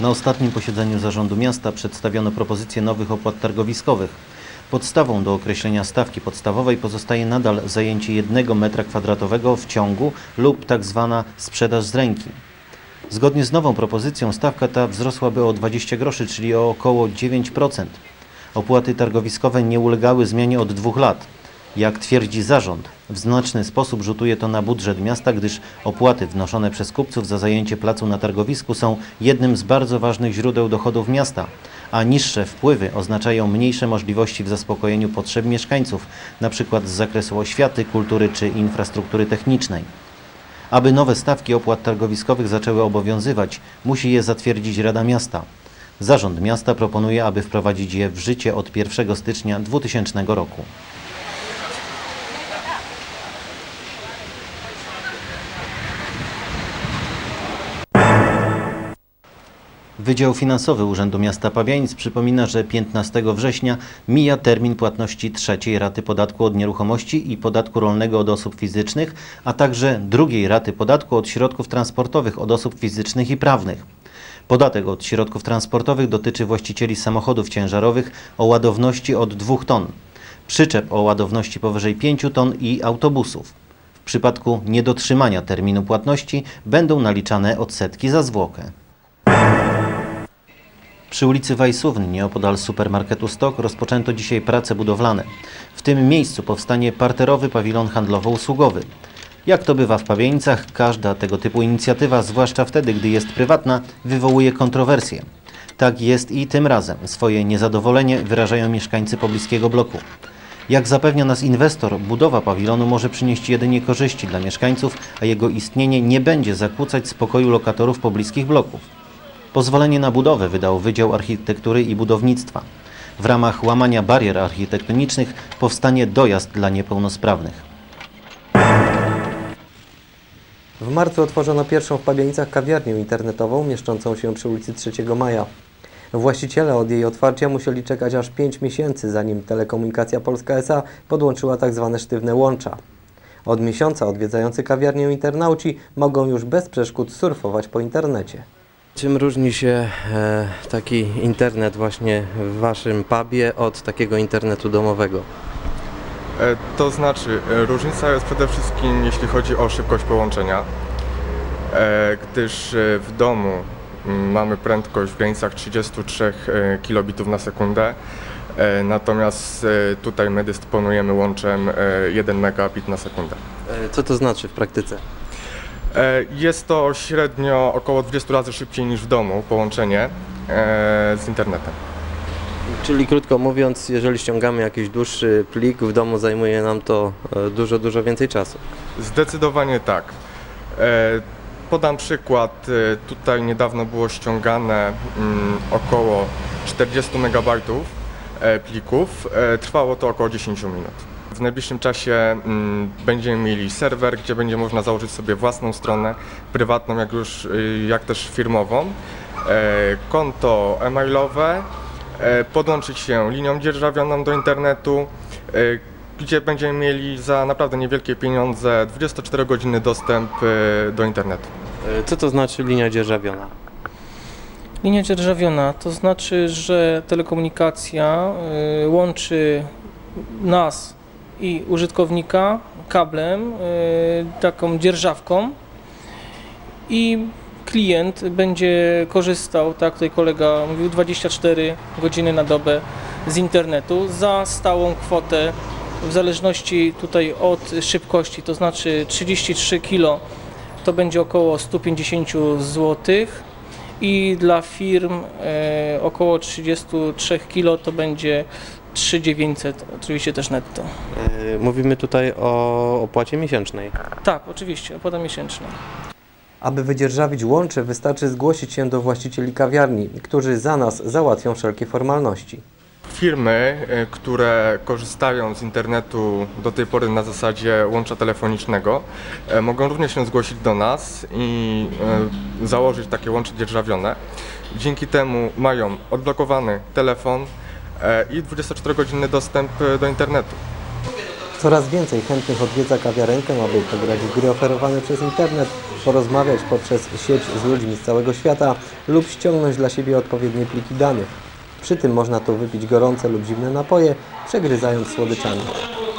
Na ostatnim posiedzeniu Zarządu Miasta przedstawiono propozycje nowych opłat targowiskowych. Podstawą do określenia stawki podstawowej pozostaje nadal zajęcie jednego metra kwadratowego w ciągu lub tak zwana sprzedaż z ręki. Zgodnie z nową propozycją stawka ta wzrosłaby o 20 groszy, czyli o około 9%. Opłaty targowiskowe nie ulegały zmianie od dwóch lat. Jak twierdzi zarząd, w znaczny sposób rzutuje to na budżet miasta, gdyż opłaty wnoszone przez kupców za zajęcie placu na targowisku są jednym z bardzo ważnych źródeł dochodów miasta, a niższe wpływy oznaczają mniejsze możliwości w zaspokojeniu potrzeb mieszkańców, np. z zakresu oświaty, kultury czy infrastruktury technicznej. Aby nowe stawki opłat targowiskowych zaczęły obowiązywać, musi je zatwierdzić Rada Miasta. Zarząd Miasta proponuje, aby wprowadzić je w życie od 1 stycznia 2000 roku. Wydział Finansowy Urzędu Miasta Pabianic przypomina, że 15 września mija termin płatności trzeciej raty podatku od nieruchomości i podatku rolnego od osób fizycznych, a także drugiej raty podatku od środków transportowych od osób fizycznych i prawnych. Podatek od środków transportowych dotyczy właścicieli samochodów ciężarowych o ładowności od 2 ton, przyczep o ładowności powyżej 5 ton i autobusów. W przypadku niedotrzymania terminu płatności będą naliczane odsetki za zwłokę. Przy ulicy Wajsówny, nieopodal supermarketu Stok, rozpoczęto dzisiaj prace budowlane. W tym miejscu powstanie parterowy pawilon handlowo-usługowy. Jak to bywa w Pawieńcach, każda tego typu inicjatywa, zwłaszcza wtedy, gdy jest prywatna, wywołuje kontrowersje. Tak jest i tym razem. Swoje niezadowolenie wyrażają mieszkańcy pobliskiego bloku. Jak zapewnia nas inwestor, budowa pawilonu może przynieść jedynie korzyści dla mieszkańców, a jego istnienie nie będzie zakłócać spokoju lokatorów pobliskich bloków. Pozwolenie na budowę wydał Wydział Architektury i Budownictwa. W ramach łamania barier architektonicznych powstanie dojazd dla niepełnosprawnych. W marcu otworzono pierwszą w Pabianicach kawiarnię internetową mieszczącą się przy ulicy 3 Maja. Właściciele od jej otwarcia musieli czekać aż 5 miesięcy, zanim Telekomunikacja Polska S.A. podłączyła tzw. sztywne łącza. Od miesiąca odwiedzający kawiarnię internauci mogą już bez przeszkód surfować po internecie. Czym różni się e, taki internet właśnie w Waszym pubie od takiego internetu domowego? E, To znaczy, e, różnica jest przede wszystkim jeśli chodzi o szybkość połączenia, gdyż w domu mm, mamy prędkość w granicach 33 e, kilobitów na sekundę, natomiast tutaj my dysponujemy łączem e, 1 megabit na sekundę. Co to znaczy w praktyce? E, Jest to średnio około 20 razy szybciej niż w domu połączenie e, z internetem. Czyli krótko mówiąc, jeżeli ściągamy jakiś dłuższy plik, w domu zajmuje nam to e, dużo, dużo więcej czasu. Zdecydowanie tak. Podam przykład. Tutaj niedawno było ściągane mm, około 40 MB plików. Trwało to około 10 minut. W najbliższym czasie mm, będziemy mieli serwer, gdzie będzie można założyć sobie własną stronę prywatną, jak już y, jak też firmową. E, Konto e-mailowe, e, podłączyć się linią dzierżawioną do internetu, e, gdzie będziemy mieli za naprawdę niewielkie pieniądze 24-godzinny dostęp e, do internetu. Co to znaczy linia dzierżawiona? Linia dzierżawiona to znaczy, że telekomunikacja łączy nas i użytkownika kablem, y, taką dzierżawką. I klient będzie korzystał, tak tutaj kolega mówił, 24 godziny na dobę z internetu za stałą kwotę. W zależności tutaj od szybkości, to znaczy 33 kg to będzie około 150 zł i dla firm e, około 33 kg to będzie 3900 oczywiście też netto. E, mówimy tutaj o opłacie miesięcznej. Tak, oczywiście, opłata miesięczna. Aby wydzierżawić łącze wystarczy zgłosić się do właścicieli kawiarni, którzy za nas załatwią wszelkie formalności. Firmy, e, które korzystają z internetu do tej pory na zasadzie łącza telefonicznego, e, mogą również się zgłosić do nas i e, założyć takie łącze dzierżawione. Dzięki temu mają odblokowany telefon i 24-godzinny dostęp e, do internetu. Coraz więcej chętnych odwiedza kawiarenkę, aby pograć w gry oferowane przez internet, porozmawiać poprzez sieć z ludźmi z całego świata lub ściągnąć dla siebie odpowiednie pliki danych. Przy tym można tu wypić gorące lub zimne napoje, przegryzając słodyczami.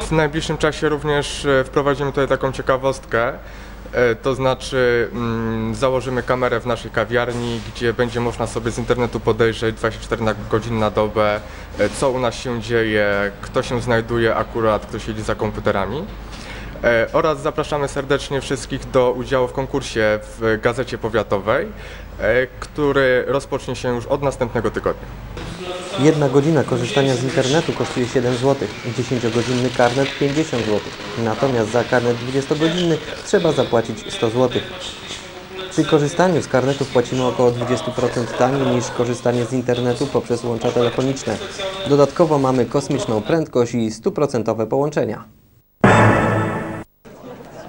W najbliższym czasie również e, wprowadzimy tutaj taką ciekawostkę. E, To znaczy mm, założymy kamerę w naszej kawiarni, gdzie będzie można sobie z internetu podejrzeć 24 na godzin na dobę, e, co u nas się dzieje, kto się znajduje akurat, kto siedzi za komputerami. E, Oraz zapraszamy serdecznie wszystkich do udziału w konkursie w Gazecie Powiatowej, który rozpocznie się już od następnego tygodnia. Jedna godzina korzystania z internetu kosztuje 7 zł, 10-godzinny karnet 50 zł. Natomiast za karnet 20-godzinny trzeba zapłacić 100 zł. Przy korzystaniu z karnetów płacimy około 20% taniej niż korzystanie z internetu poprzez łącza telefoniczne. Dodatkowo mamy kosmiczną prędkość i 100% połączenia.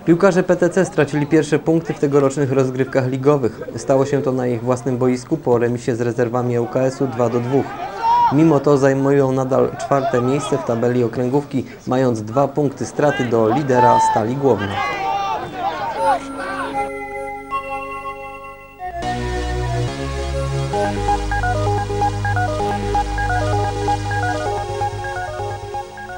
Piłkarze PTC stracili pierwsze punkty w tegorocznych rozgrywkach ligowych. Stało się to na ich własnym boisku po remisie z rezerwami ŁKS-u 2 do 2. Mimo to zajmują nadal czwarte miejsce w tabeli okręgówki, mając dwa punkty straty do lidera Stali Głowna.